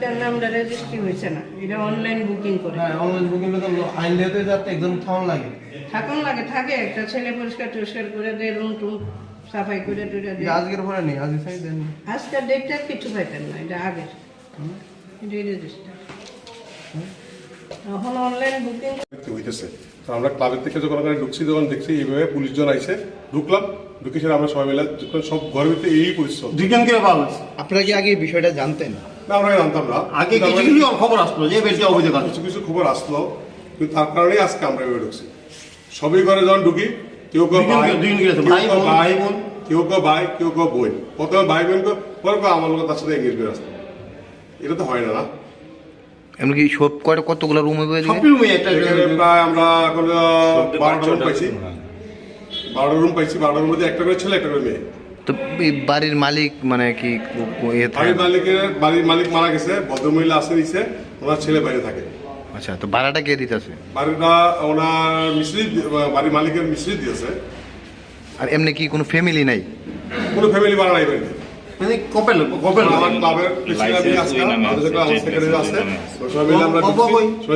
আজকের নামটা রেজিস্ট্রি হয়েছে না। এটা অনলাইন বুকিং করে। হ্যাঁ অনলাইন বুকিং আইন যাতে থাউন লাগে। থাকুন লাগে থাকে। একটা ছেলে পরিষ্কার টরিষ্কার করে দেয় রুম টুম সাফাই করে টুরে যে দেয়। আজকের পরে নেই আজকে চাই দেন। আজকের ডেটটা কিছু পাইতেন না এটা আগের। এটাই রেজিস্টার এখন অনলাইন বুকিং হইতেছে। তো আমরা ক্লাবের থেকে যখন ওখানে ঢুকছি তখন দেখছি এইভাবে পুলিশজন আইছে। ঢুকলাম ঢুকে সেটা আমরা সবাই মিলে সব ঘরের ভিতরে এই পরিশ্রম। আপনারা কি আগে এই বিষয়টা জানতেন? না আমরা জানতাম না। আগে কিছু কিছু খবর আসলো যে বেশি অভিযোগ কিছু কিছু খবর আসলো কিন্তু তার কারণেই আজকে আমরা এভাবে ঢুকছি। সবই ঘরে যখন ঢুকি কেউ কেউ ভাই ভাই বোন, ভাই ভাই বোন। কেউ কেউ ভাই কেউ কেউ বোন। প্রথমে ভাই বোন পরে আমার লোক তার সাথে আসতো এটা তো হয় না না। এমনকি সব কয়টা কতগুলো রুম হবে সব রুমে একটা প্রায় আমরা এখন বারোটা রুম পাইছি। বারোটা রুম পাইছি বারোটা রুম মধ্যে একটা করে ছেলে একটা করে মেয়ে। তো বাড়ির মালিক মানে কি? বাড়ির মালিকের বাড়ির মালিক মারা গেছে ভদ্রমহিলা আসে নিছে ওনার ছেলে বাইরে থাকে। আচ্ছা তো ভাড়াটা কে দিতেছে? বাড়িটা ওনার মিস্ত্রি বাড়ির মালিকের মিস্ত্রি দিয়েছে। আর এমনি কি কোনো ফ্যামিলি নাই? কোনো ফ্যামিলি ভাড়া নাই বাড়িতে। মানে কপেল কপেল আমার ক্লাবের আছে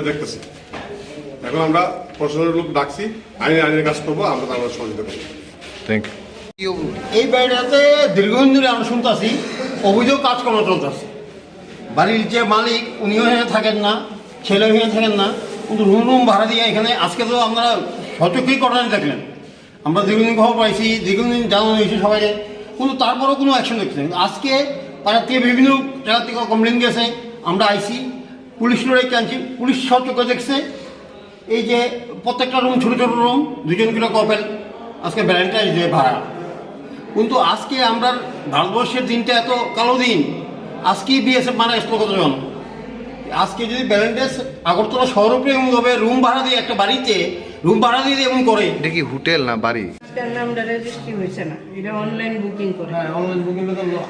দেখতেছি। এখন আমরা প্রশাসনের লোক ডাকছি আইন আইনের কাজ করব আমরা তার সহযোগিতা করব। থ্যাংক ইউ এই বাড়িটাতে দীর্ঘদিন ধরে আমরা শুনতেছি, অভিযোগ কাজকর্ম চলতেছে। বাড়ির যে মালিক, উনিও এখানে থাকেন না ছেলে এখানে থাকেন না, কিন্তু রুম রুম ভাড়া দিয়ে এখানে আজকে তো আমরা সচক্ষেই ঘটনা দেখলেন। আমরা দীর্ঘদিন খবর পাইছি, দীর্ঘদিন জানানো হয়েছে সবাই কিন্তু তারপরেও কোনো অ্যাকশন দেখছেন আজকে পাড়ার থেকে বিভিন্ন জায়গা থেকে কমপ্লেন গেছে আমরা আইসি পুলিশ লড়াই আনছি পুলিশ সচক্ষে দেখছে, এই যে প্রত্যেকটা রুম ছোটো ছোটো রুম দুজন করে কপেল আজকে ভ্যালেন্টাইন ডে ভাড়া। কিন্তু আজকে আমরা ভারতবর্ষের দিনটা এত কালো দিন। আজকেই বিএসএফ মারা গেছিল কতজন? আজকে যদি ভ্যালেন্টাইন্স আগরতলা শহর উপরে এমনভাবে রুম ভাড়া দিয়ে একটা বাড়িতে রুম ভাড়া দিয়ে এমন করে। এটা কি হোটেল না বাড়ি? আজকের নামটা রেজিস্ট্রি হয়েছে না। এটা অনলাইন বুকিং করে। হ্যাঁ অনলাইন বুকিং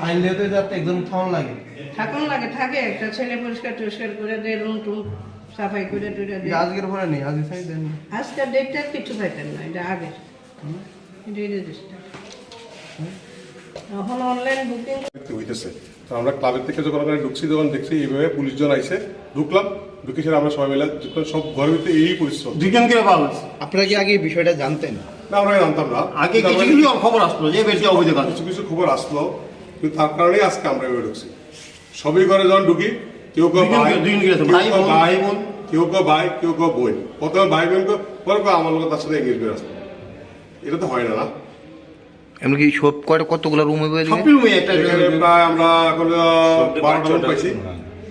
আইন যাতে থাউন লাগে। থাকুন লাগে থাকে। একটা ছেলে পরিষ্কার টরিষ্কার করে দেয় রুম টুম সাফাই করে টুরে যে দেয় আজকের পরে নেই আজকে দেন আজকের ডেটটা কিছু পাইতেন না এটা আগের। রেজিস্টার এখন অনলাইন বুকিং হইতেছে। তো আমরা ক্লাবের থেকে যখন ওখানে ঢুকছি তখন দেখছি এইভাবে পুলিশজন আইছে। ঢুকলাম ঢুকে সেটা আমরা সবাই মিলে যখন সব ঘরের ভিতরে এই পরিশ্রম। দুজন করে পাওয়া গেছে আপনারা কি আগে এই বিষয়টা জানতেন? না আমরা জানতাম না। আগে কিছু কিছু খবর আসলো যে বেশি অভিযোগ আছে কিছু কিছু খবর আসলো কিন্তু তার কারণেই আজকে আমরা এভাবে ঢুকছি। সবই ঘরে যখন ঢুকি কেউ কেউ দুজন ভাই ভাই বোন। কেউ কেউ ভাই কেউ কেউ বোন। প্রথমে ভাই বোন কেউ- পরে আমার লোক তার সাথে এঙ্গেজ করে আসতো এটা তো হয় না না। এমনকি সব কয়টা কতগুলো রুম হবে সব রুমে একটা আমরা বারোটা রুম পাইছি।